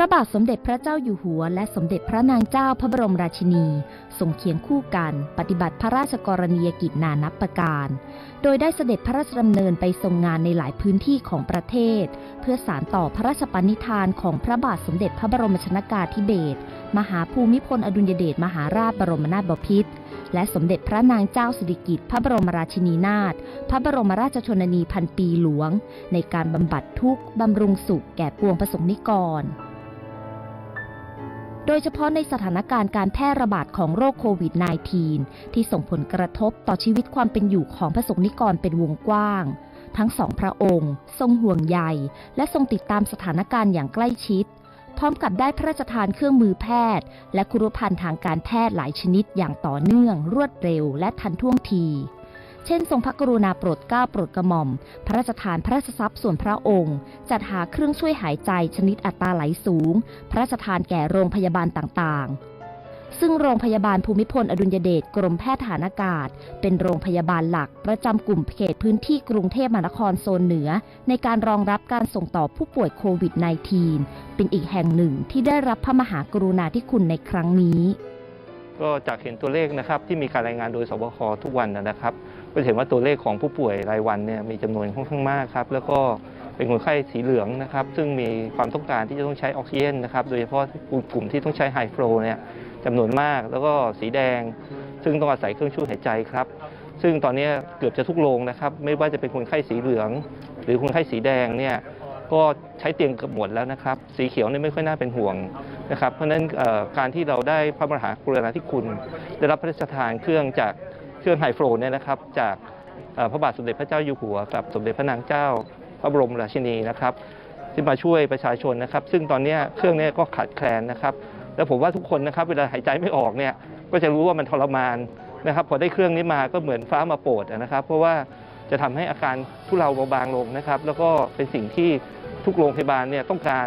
ระบาทสมเด็จพระเจ้าอยู่หัว และสมเด็จพระนางเจ้าพระบรมราชินีทรงเคียงคู่กัน ปฏิบัติพระราชกรณียกิจนานับประการ โดยได้เสด็จพระราชดำเนินไปทรงงานในหลายพื้นที่ของประเทศ เพื่อสารต่อพระราชปณิธานของพระบาทสมเด็จพระบรมชนากาธิเบศรมหาภูมิพลอดุลยเดชมหาราชบรมนาถบพิตรและสมเด็จพระนางเจ้าสิริกิติ์พระบรมราชินีนาถพระบรมราชชนนีพันปีหลวง ในการบำบัดทุกข์บำรุงสุขแก่ปวงประสงค์นิกร โดยเฉพาะในสถานการณ์การแพร่ระบาดของโรคโควิด -19 ที่ส่งผลกระทบต่อชีวิตความเป็นอยู่ของประสงค์นิกรเป็นวงกว้าง ทั้งสองพระองค์ ทรงห่วงใยและทรงติดตามสถานการณ์อย่างใกล้ชิด พร้อมกับได้พระราชทานเครื่องมือแพทย์ และคุรุภัณฑ์ทางการแพทย์หลายชนิดอย่างต่อเนื่อง รวดเร็วและทันท่วงที เช่น ทรงพระกรุณาโปรดเกล้าโปรดกระหม่อม พระราชทานพระราชทรัพย์ส่วนพระองค์ จัดหาเครื่องช่วยหายใจชนิดอัตราไหลสูง พระราชทานแก่โรงพยาบาลต่างๆ ซึ่งโรงพยาบาลภูมิพลอดุลยเดชกรมแพทย์ฐานอากาศ เป็นโรงพยาบาลหลักประจำกลุ่มเขตพื้นที่กรุงเทพมหานครโซนเหนือ ในการรองรับการส่งต่อผู้ป่วยโควิด -19 เป็นอีกแห่งหนึ่งที่ได้รับพระมหากรุณาธิคุณในครั้งนี้ก็จากเห็นตัวเลขนะครับที่มีการรายงานโดยสบคทุกวันนะครับ ก็จะเห็นว่าตัวเลขของผู้ป่วยรายวันเนี่ยมีจำนวนค่อนข้างมากครับ แล้วก็เป็นคนไข้สีเหลืองนะครับ ซึ่งมีความต้องการที่จะต้องใช้ออกซิเจนนะครับ โดยเฉพาะกลุ่มที่ต้องใช้ไฮฟลูเนี่ยจำนวนมาก แล้วก็สีแดง ซึ่งต้องอาศัยเครื่องช่วยหายใจครับ ซึ่งตอนนี้เกือบจะทุกโรงนะครับ ไม่ว่าจะเป็นคนไข้สีเหลือง หรือคนไข้สีแดงเนี่ยก็ใช้เตียงเกือบหมดแล้วนะครับ สีเขียวเนี่ยไม่ค่อยน่าเป็นห่วงนะครับ เพราะฉะนั้นการที่เราได้พระมหากรุณาธิคุณ ได้รับพระราชทานเครื่องจาก เครื่องไฮโฟลเนี่ยนะครับจากพระบาทสมเด็จพระเจ้าอยู่หัวกับสมเด็จพระนางเจ้าพระบรมราชินีนะครับที่มาช่วยประชาชนนะครับ ซึ่งตอนนี้เครื่องนี้ก็ขาดแคลนนะครับ แล้วผมว่าทุกคนนะครับเวลาหายใจไม่ออกเนี่ยก็จะรู้ว่ามันทรมานนะครับ พอได้เครื่องนี้มาก็เหมือนฟ้ามาโปรดนะครับ เพราะว่าจะทำให้อาการทุเลาเบาบางลงนะครับ แล้วก็เป็นสิ่งที่ทุกโรงพยาบาลเนี่ยต้องการ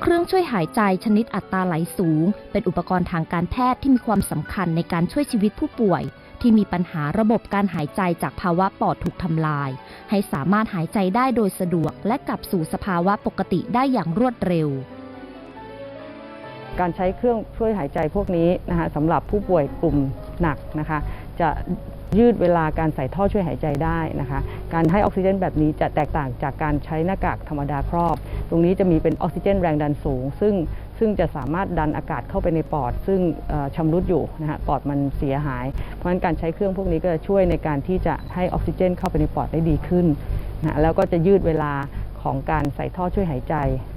เครื่องช่วยหายใจชนิดอัตราไหลสูง เป็นอุปกรณ์ทางการแพทย์ที่มีความสำคัญในการช่วยชีวิตผู้ป่วย ที่มีปัญหาระบบการหายใจจากภาวะปอดถูกทำลาย ให้สามารถหายใจได้โดยสะดวก และกลับสู่สภาวะปกติได้อย่างรวดเร็ว การใช้เครื่องช่วยหายใจพวกนี้นะคะสำหรับผู้ป่วยกลุ่มหนักนะคะ จะ ยืดเวลาการใส่ท่อช่วยหายใจได้นะคะ การให้ออกซิเจนแบบนี้จะแตกต่างจากการใช้หน้ากากธรรมดาครอบ ตรงนี้จะมีเป็นออกซิเจนแรงดันสูง ซึ่งซึ่งจะสามารถดันอากาศเข้าไปในปอด ซึ่งชำรุดอยู่นะคะปอดมันเสียหาย เพราะฉะนั้นการใช้เครื่องพวกนี้ก็จะช่วยในการที่จะให้ออกซิเจนเข้าไปในปอดได้ดีขึ้นนะแล้วก็จะยืดเวลา ของการใส่ท่อช่วยหายใจ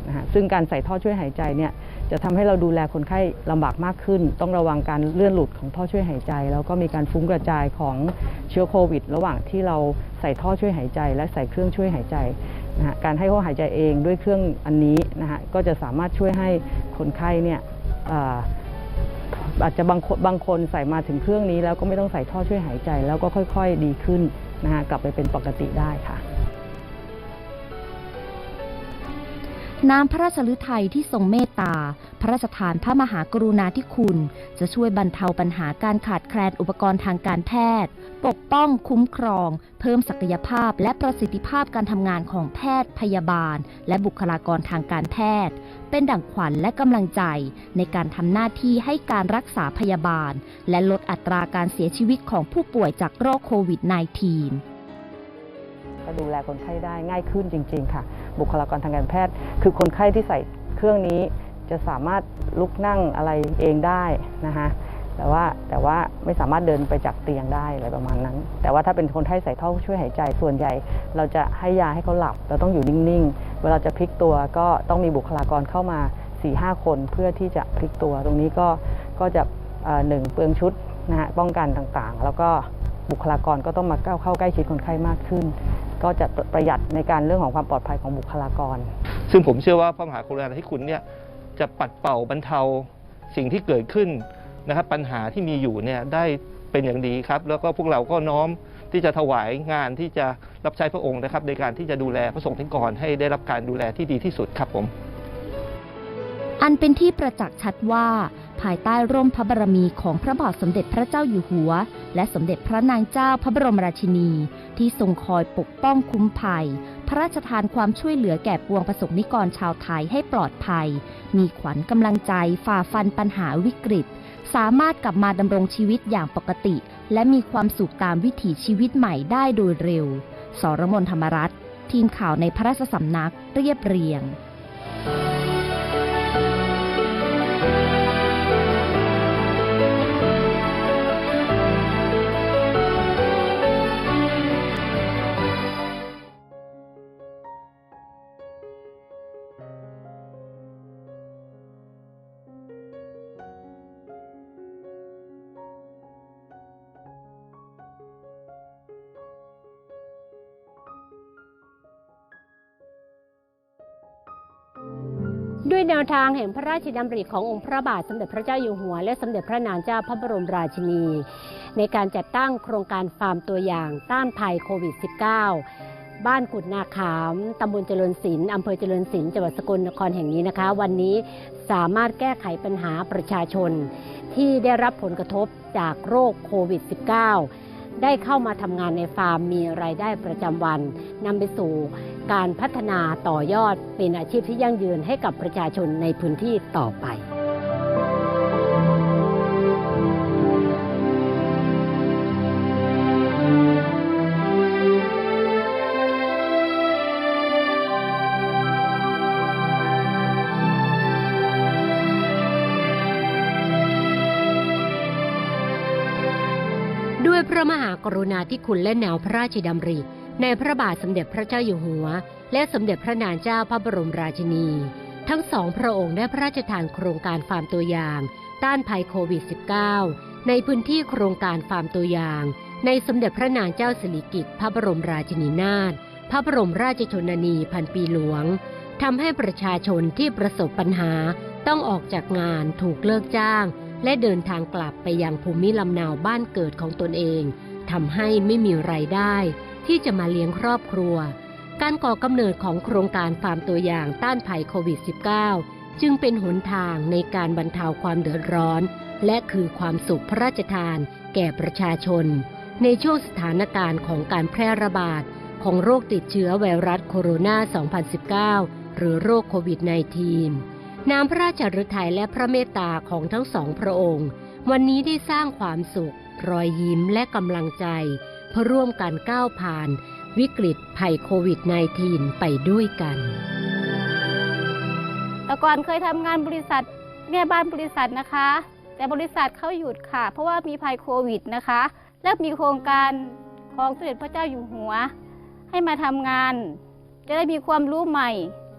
นะคะซึ่งการใส่ท่อช่วยหายใจเนี่ยจะทำให้เราดูแลคนไข้ลำบากมากขึ้น ต้องระวังการเลื่อนหลุดของท่อช่วยหายใจ แล้วก็มีการฟุ้งกระจายของเชื้อโควิด ระหว่างที่เราใส่ท่อช่วยหายใจ และใส่เครื่องช่วยหายใจนะฮะการให้เขาหายใจเองด้วยเครื่องอันนี้นะฮะก็จะสามารถช่วยให้คนไข้เนี่ยอ่ออาจจะบางคนบางคนใส่มาถึงเครื่องนี้แล้วก็ไม่ต้องใส่ท่อช่วยหายใจ แล้วก็ค่อย ๆ ดีขึ้นนะฮะกลับไปเป็นปกติได้ค่ะ น้ำพระราชฤทัยที่ทรงเมตตา พระราชทานพระมหากรุณาธิคุณ จะช่วยบรรเทาปัญหาการขาดแคลนอุปกรณ์ทางการแพทย์ ปกป้องคุ้มครอง เพิ่มศักยภาพและประสิทธิภาพการทำงานของแพทย์พยาบาล และบุคลากรทางการแพทย์ เป็นดั่งขวัญและกำลังใจ ในการทำหน้าที่ให้การรักษาพยาบาล และลดอัตราการเสียชีวิตของผู้ป่วยจากโรคโควิด -19 ก็ดูแลคนไข้ได้ง่ายขึ้นจริง ๆ ค่ะ บุคลากรทางการแพทย์ คือคนไข้ที่ใส่เครื่องนี้จะสามารถลุกนั่งอะไรเองได้นะคะแต่ว่าแต่ว่าไม่สามารถเดินไปจากเตียงได้อะไรประมาณนั้น แต่ว่าถ้าเป็นคนไข้ใส่ท่อช่วยหายใจส่วนใหญ่ เราจะให้ยาให้เขาหลับ เราต้องอยู่นิ่งๆ เวลาจะพลิกตัวก็ต้องมีบุคลากรเข้ามา4-5คนเพื่อที่จะพลิกตัว ตรงนี้ก็ก็จะหนึ่งเปลืองชุดนะฮะป้องกันต่างๆ แล้วก็บุคลากรก็ต้องมาก้าวเข้าใกล้ชิดคนไข้มากขึ้น ก็จะประหยัดในการเรื่องของความปลอดภัยของบุคลากร ซึ่งผมเชื่อว่าพระมหากรุณาธิคุณเนี่ยจะปัดเป่าบรรเทาสิ่งที่เกิดขึ้นนะครับปัญหาที่มีอยู่เนี่ยได้เป็นอย่างดีครับ แล้วก็พวกเราก็น้อมที่จะถวายงานที่จะรับใช้พระองค์นะครับ ในการที่จะดูแลพระสงฆ์นิกรให้ได้รับการดูแลที่ดีที่สุดครับผม อันเป็นที่ประจักษ์ชัดว่า ภายใต้ร่มพระบารมีของพระบาทสมเด็จพระเจ้าอยู่หัว และสมเด็จพระนางเจ้าพระบรมราชินี ที่ทรงคอยปกป้องคุ้มภัย พระราชทานความช่วยเหลือแก่ปวงประสบนิกรชาวไทยให้ปลอดภัย มีขวัญกำลังใจฝ่าฟันปัญหาวิกฤต สามารถกลับมาดำรงชีวิตอย่างปกติ และมีความสุขตามวิถีชีวิตใหม่ได้โดยเร็ว สรมนธรรมรัตน์ทีมข่าวในพระราชสำนักเรียบเรียง ด้วยแนวทางแห่งพระราชดำริขององค์พระบาทสมเด็จพระเจ้าอยู่หัว และสมเด็จพระนางเจ้าพระบรมราชินี ในการจัดตั้งโครงการฟาร์มตัวอย่างต้านภัยโควิด -19 บ้านกุดนาขาม ตำบลเจริญศิลป์ อำเภอเจริญศิลป์จังหวัดสกลนครแห่งนี้นะคะ วันนี้สามารถแก้ไขปัญหาประชาชน ที่ได้รับผลกระทบจากโรคโควิด -19 ได้เข้ามาทำงานในฟาร์มมีรายได้ประจำวันนำไปสู่ การพัฒนาต่อยอดเป็นอาชีพที่ยั่งยืนให้กับประชาชนในพื้นที่ต่อไปด้วยพระมหากรุณาธิคุณและแนวพระราชดำริ ในพระบาทสมเด็จพระเจ้าอยู่หัว และสมเด็จพระนางเจ้าพระบรมราชินี ทั้งสองพระองค์ได้พระราชทานโครงการฟาร์มตัวอย่าง ต้านภัยโควิด -19 ในพื้นที่โครงการฟาร์มตัวอย่าง ในสมเด็จพระนางเจ้าสิริกิติ์พระบรมราชินีนาถพระบรมราชชนนีพันปีหลวงทำให้ประชาชนที่ประสบปัญหาต้องออกจากงานถูกเลิกจ้าง และเดินทางกลับไปยังภูมิลำเนาบ้านเกิดของตนเองทำให้ไม่มีไรายได้ ที่จะมาเลี้ยงครอบครัว การก่อกำเนิดของโครงการฟาร์มตัวอย่างต้านภัยโควิด -19 จึงเป็นหนทางในการบรรเทาความเดือดร้อน และคือความสุขพระราชทาน แก่ประชาชน ในช่วงสถานการณ์ของการแพร่ระบาด ของโรคติดเชื้อไวรัสโคโรนา 2019 หรือโรคโควิด -19 น้ำพระราชฤทัยและพระเมตตาของทั้งสองพระองค์ วันนี้ได้สร้างความสุข รอยยิ้มและกำลังใจ เพื่อร่วมกันก้าวผ่านวิกฤตภัยโควิด -19 ไปด้วยกัน แต่ก่อนเคยทำงานบริษัทแม่บ้านบริษัทนะคะ แต่บริษัทเขาหยุดค่ะ เพราะว่ามีภัยโควิดนะคะ และมีโครงการของสมเด็จพระเจ้าอยู่หัว ให้มาทำงาน จะได้มีความรู้ใหม่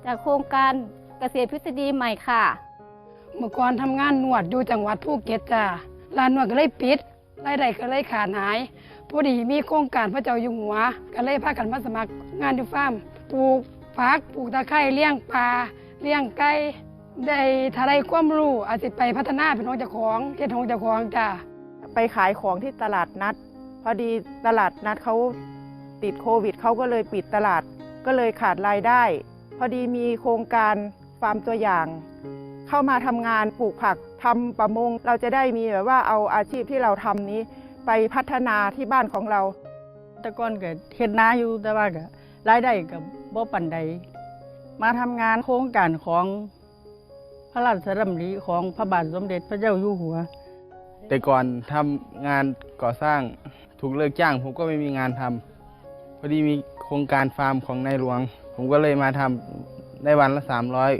จากโครงการเกษตรทฤษฎีใหม่ค่ะ เมื่อก่อนทำงานนวดอยู่จังหวัดภูเก็ตจ้าร้านนวดก็เลยปิดรายได้ก็เลยขาดหาย พอดีมีโครงการพระเจ้าอยู่หัว ก็เลยพากันมาสมัครงานอยู่ฟาร์มปลูกผักปลูกตะไคร้เลี้ยงปลาเลี้ยงไก่ได้ทาไรความรู้อาจจะไปพัฒนาเป็นของเจ้าของเฮ็ดของเจ้าของจ้าไปขายของที่ตลาดนัด พอดีตลาดนัดเขาติดโควิดเขาก็เลยปิดตลาดก็เลยขาดรายได้ พอดีมีโครงการฟาร์มตัวอย่าง เข้ามาทำงานปลูกผักทำประมง เราจะได้มีแบบว่าเอาอาชีพที่เราทำนี้ ไปพัฒนาที่บ้านของเรา แต่ก่อนก็เฮ็ดนาอยู่แต่ว่าก็รายได้ก็บ่ปานใด มาทำงานโครงการของพระราชดำริของพระบาทสมเด็จพระเจ้าอยู่หัว แต่ก่อนทำงานก่อสร้างถูกเลิกจ้าง ผมก็ไม่มีงานทำพอดีมีโครงการฟาร์มของนายหลวง ผมก็เลยมาทำได้วันละสามร้อย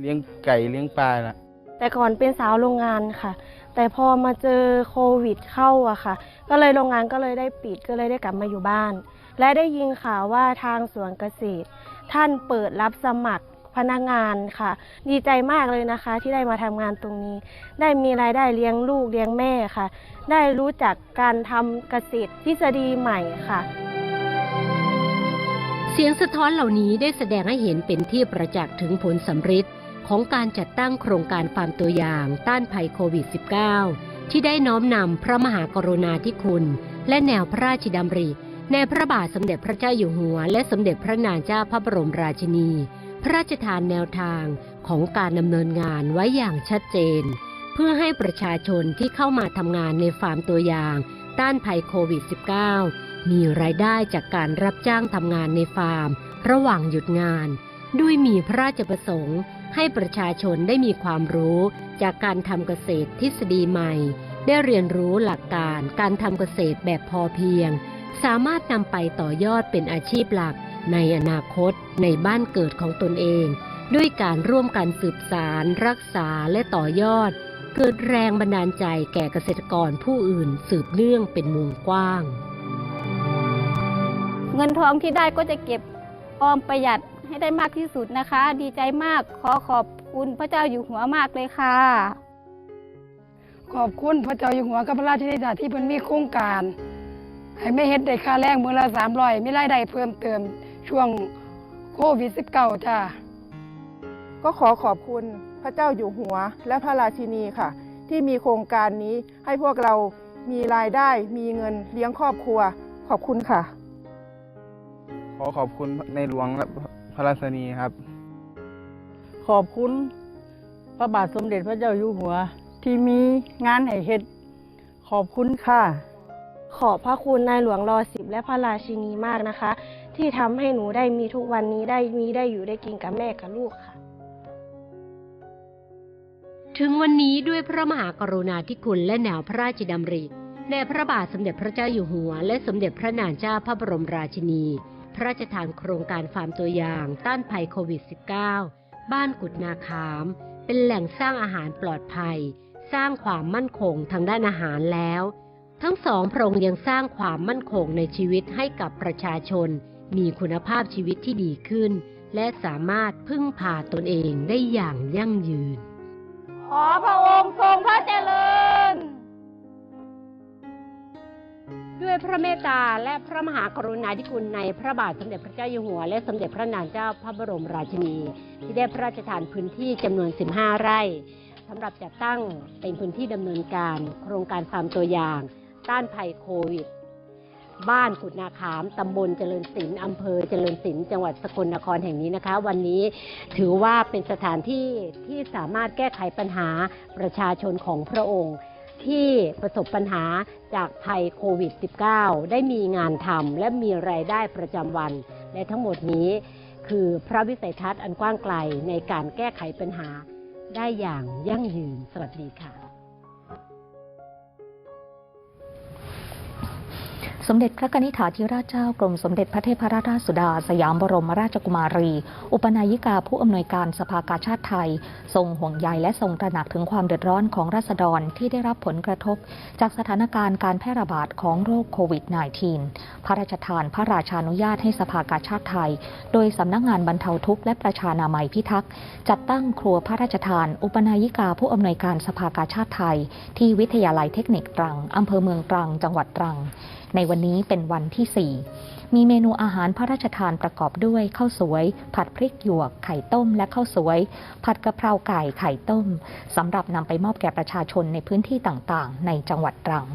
เลี้ยงไก่เลี้ยงปลาละแต่ก่อนเป็นสาวโรงงานค่ะ แต่พอมาเจอโควิดเข้าอะค่ะ ก็เลยโรงงานก็เลยได้ปิดก็เลยได้กลับมาอยู่บ้าน และได้ยินข่าวว่าทางสวนเกษตร ท่านเปิดรับสมัครพนักงานค่ะ ดีใจมากเลยนะคะที่ได้มาทำงานตรงนี้ ได้มีรายได้เลี้ยงลูกเลี้ยงแม่ค่ะ ได้รู้จักการทำเกษตรทฤษฎีใหม่ค่ะ เสียงสะท้อนเหล่านี้ได้แสดงให้เห็นเป็นที่ประจักษ์ถึงผลสำฤทธิ์ ของการจัดตั้งโครงการฟาร์มตัวอย่างต้านภัยโควิด -19 ที่ได้น้อมนำพระมหากรุณาธิคุณ และแนวพระราชดำริในพระบาทสมเด็จพระเจ้าอยู่หัว และสมเด็จพระนางเจ้าพระบรมราชินี พระราชทานแนวทางของการดำเนินงานไว้อย่างชัดเจน เพื่อให้ประชาชนที่เข้ามาทำงานในฟาร์มตัวอย่าง ต้านภัยโควิด -19 มีรายได้จากการรับจ้างทำงานในฟาร์ม ระหว่างหยุดงาน ด้วยมีพระราชประสงค์ ให้ประชาชนได้มีความรู้จากการทำเกษตรทฤษฎีใหม่ ได้เรียนรู้หลักการการทำเกษตรแบบพอเพียง สามารถนำไปต่อยอดเป็นอาชีพหลักในอนาคตในบ้านเกิดของตนเอง ด้วยการร่วมกันสืบสาร รักษาและต่อยอด เกิดแรงบันดาลใจแก่เกษตรกรผู้อื่นสืบเนื่องเป็นวงกว้าง เงินทองที่ได้ก็จะเก็บออมประหยัด ให้ได้มากที่สุดนะคะ ดีใจมากขอขอบคุณพระเจ้าอยู่หัวมากเลยค่ะ ขอบคุณพระเจ้าอยู่หัวกับพระราชธิดาที่เพิ่นมีโครงการให้ไม่เฮ็ดได้ค่าแรงมื้อละ300มีรายได้เพิ่มเติมช่วงโควิด 19 จ้าก็ขอขอบคุณพระเจ้าอยู่หัวและพระราชินีค่ะ ที่มีโครงการนี้ให้พวกเรามีรายได้มีเงินเลี้ยงครอบครัว ขอบคุณค่ะ ขอขอบคุณในหลวงและ พระราชนีครับ ขอบคุณพระบาทสมเด็จพระเจ้าอยู่หัว ที่มีงานให้เฮ็ดขอบคุณค่ะ ขอบพระคุณนายหลวงรอสิบและพระราชินีมากนะคะ ที่ทำให้หนูได้มีทุกวันนี้ได้มีได้อยู่ได้กินกับแม่กับลูกค่ะ ถึงวันนี้ด้วยพระมหากรุณาธิคุณและแนวพระราชดำริแด่พระบาทสมเด็จพระเจ้าอยู่หัว และสมเด็จพระนางเจ้าพระบรมราชินี พระราชทานโครงการฟาร์มตัวอย่างต้านภัยโควิด -19 บ้านกุดนาคาม เป็นแหล่งสร้างอาหารปลอดภัย สร้างความมั่นคงทางด้านอาหารแล้ว ทั้งสองพระองค์ยังสร้างความมั่นคงในชีวิตให้กับประชาชน มีคุณภาพชีวิตที่ดีขึ้น และสามารถพึ่งพาตนเองได้อย่างยั่งยืน ขอพระองค์ทรงพระเจริญ ด้วยพระเมตตาและพระมหากรุณาธิคุณในพระบาทสมเด็จพระเจ้าอยู่หัว และสมเด็จพระนางเจ้าพระบรมราชินี ที่ได้พระราชทานพื้นที่จำนวน 15 ไร่สำหรับจัดตั้งเป็นพื้นที่ดำเนินการ โครงการฟาร์มตัวอย่าง ต้านภัยโควิด บ้านกุดนาขามตำบลเจริญศิลป์อำเภอเจริญศิลป์จังหวัดสกลนครแห่งนี้นะคะ วันนี้ถือว่าเป็นสถานที่ที่สามารถแก้ไขปัญหาประชาชนของพระองค์ ที่ประสบปัญหาจากภัยโควิด -19 ได้มีงานทำและมีรายได้ประจำวัน และทั้งหมดนี้คือพระวิสัยทัศน์อันกว้างไกลในการแก้ไขปัญหาได้อย่างยั่งยืน สวัสดีค่ะ สมเด็จพระกนิษฐาธิราชเจ้ากรมสมเด็จพระเทพรัตนราชสุดา สยามบรมราชกุมารี อุปนายิกาผู้อำนวยการสภากาชาติไทย ทรงห่วงใยและทรงตระหนักถึงความเดือดร้อนของราษฎรที่ได้รับผลกระทบ จากสถานการณ์การแพร่ระบาดของโรคโควิด -19 พระราชทานพระราชานุญาตให้สภากาชาติไทย โดยสำนักงานบรรเทาทุกข์และประชานามัยพิทักษ์จัดตั้งครัวพระราชทาน อุปนายิกาผู้อำนวยการสภากาชาติไทย ที่วิทยาลัยเทคนิคตรังอำเภอเมืองตรังจังหวัดตรังในวันนี้เป็นวันที่ 4 มีเมนูอาหารพระราชทานประกอบด้วยข้าวสวย ผัดพริกหยวก ไข่ต้ม และข้าวสวย ผัดกะเพราไก่ไข่ต้มสำหรับนำไปมอบแก่ประชาชนในพื้นที่ต่างๆ ในจังหวัดตรัง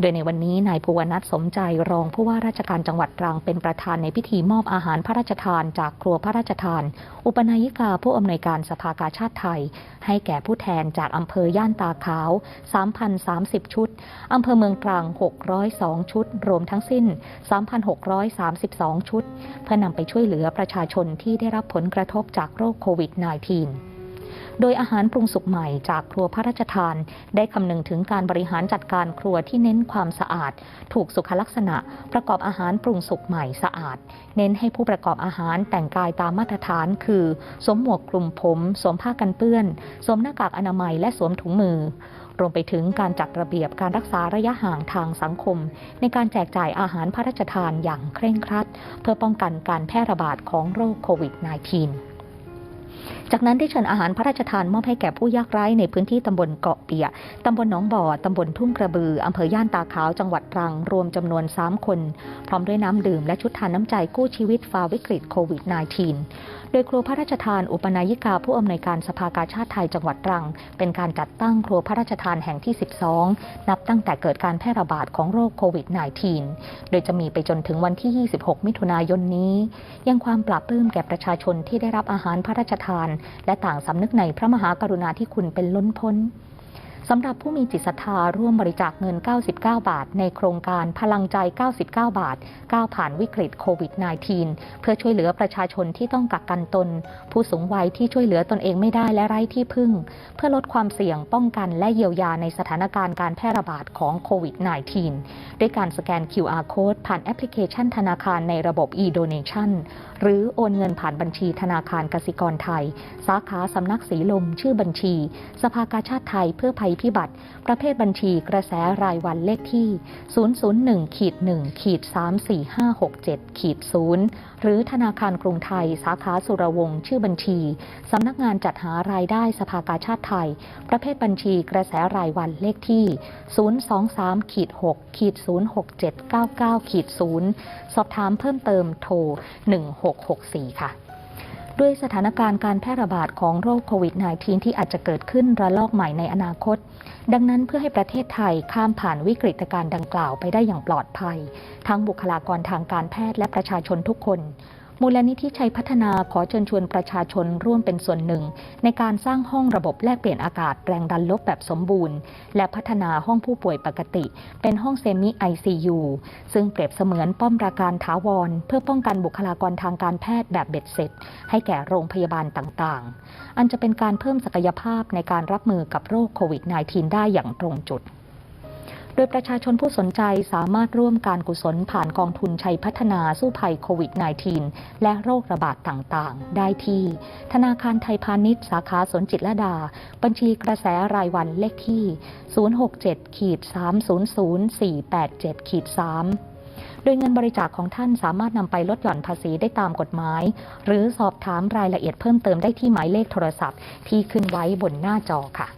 โดยในวันนี้นายภูวนัทสมใจรองผู้ว่าราชการจังหวัดตรังเป็นประธานในพิธีมอบอาหารพระราชทานจากครัวพระราชทาน อุปนายิกาผู้อำนวยการสภากาชาติไทย ให้แก่ผู้แทนจากอำเภอย่านตาขาว 3,030 ชุดอำเภอเมืองตรัง 602 ชุด รวมทั้งสิ้น 3,632 ชุด เพื่อนำไปช่วยเหลือประชาชนที่ได้รับผลกระทบจากโรคโควิด -19 โดยอาหารปรุงสุกใหม่จากครัวพระราชทาน ได้คำนึงถึงการบริหารจัดการครัวที่เน้นความสะอาด ถูกสุขลักษณะ ประกอบอาหารปรุงสุกใหม่สะอาด เน้นให้ผู้ประกอบอาหารแต่งกายตามมาตรฐาน คือ สวมหมวกคลุมผมสวมผ้ากันเปื้อนสวมหน้ากากอนามัยและสวมถุงมือรวมไปถึงการจัดระเบียบการรักษาระยะห่างทางสังคม ในการแจกจ่ายอาหารพระราชทานอย่างเคร่งครัด เพื่อป้องกันการแพร่ระบาดของโรคโควิด -19 จากนั้นได้เชิญอาหารพระราชทานมอบให้แก่ผู้ยากไร้ในพื้นที่ตำบลเกาะเปียตำบลหนองบ่อตำบลทุ่งกระบืออำเภอย่านตาขาวจังหวัดตรังรวมจำนวน 3 คน พร้อมด้วยน้ำดื่มและชุดทานน้ำใจกู้ชีวิตฝ่าวิกฤตโควิด -19 โดยครัวพระราชทานอุปนายิกาผู้อำนวยการสภากาชาติไทยจังหวัดตรัง เป็นการจัดตั้งครัวพระราชทานแห่งที่ 12 นับตั้งแต่เกิดการแพร่ระบาดของโรคโควิด -19 โดยจะมีไปจนถึงวันที่ 26 มิถุนายนนี้ ยังความปราบปลื้มแก่ประชาชนที่ได้รับอาหารพระราชทานและต่างสำนึกในพระมหากรุณาธิคุณเป็นล้นพ้น สำหรับผู้มีจิตศรัทธาร่วมบริจาคเงิน 99 บาท ในโครงการพลังใจ 99 บาท ก้าวผ่านวิกฤตโควิด -19 เพื่อช่วยเหลือประชาชนที่ต้องกักกันตน ผู้สูงวัยที่ช่วยเหลือตนเองไม่ได้และไร้ที่พึ่ง เพื่อลดความเสี่ยงป้องกันและเยียวยาในสถานการณ์การแพร่ระบาดของโควิด -19 ด้วยการสแกน QR code ผ่านแอปพลิเคชันธนาคารในระบบ e-donation หรือโอนเงินผ่านบัญชีธนาคารกสิกรไทย สาขาสำนักสีลมชื่อบัญชี สภากาชาติไทยเพื่อภัยพิบัติประเภทบัญชีกระแสรายวันเลขที่ 001ขีด1ขีด34567ขีด0หรือธนาคารกรุงไทย สาขาสุรวงศ์ชื่อบัญชี สำนักงานจัดหารายได้สภากาชาติไทย ประเภทบัญชีกระแสรายวันเลขที่ 023ขีด6ขีด06799ขีด0สอบถามเพิ่มเติมโทร 1664 ค่ะ ด้วยสถานการณ์การแพร่ระบาดของโรคโควิด -19 ที่อาจจะเกิดขึ้นระลอกใหม่ในอนาคต ดังนั้นเพื่อให้ประเทศไทยข้ามผ่านวิกฤตการณ์ดังกล่าวไปได้อย่างปลอดภัย ทั้งบุคลากรทางการแพทย์และประชาชนทุกคน มูลนิธิชัยพัฒนาขอเชิญชวนประชาชนร่วมเป็นส่วนหนึ่ง ในการสร้างห้องระบบแลกเปลี่ยนอากาศแรงดันลบแบบสมบูรณ์ และพัฒนาห้องผู้ป่วยปกติ เป็นห้องเซมิ ICU ซึ่งเปรียบเสมือนป้อมปราการถาวร เพื่อป้องกันบุคลากรทางการแพทย์แบบเบ็ดเสร็จ ให้แก่โรงพยาบาลต่างๆ อันจะเป็นการเพิ่มศักยภาพในการรับมือกับโรคโควิด -19 ได้อย่างตรงจุด ดยประชาชนผู้สนใจสามารถร่วมการกุศลผ่านกองทุนชัยพัฒนาสู้ภัยโควิด -19 และโรคระบาดต่างๆ ได้ที่ ธนาคารไทยพาณิชย์ สาขาสนจิตรลดา บัญชีกระแสรายวันเลขที่ 067ขีด300 487ขีด3โดยเงินบริจาคของท่านสามารถนำไปลดหย่อนภาษีได้ตามกฎหมาย หรือสอบถามรายละเอียดเพิ่มเติมได้ที่หมายเลขโทรศัพท์ ที่ขึ้นไว้บนหน้าจอค่ะ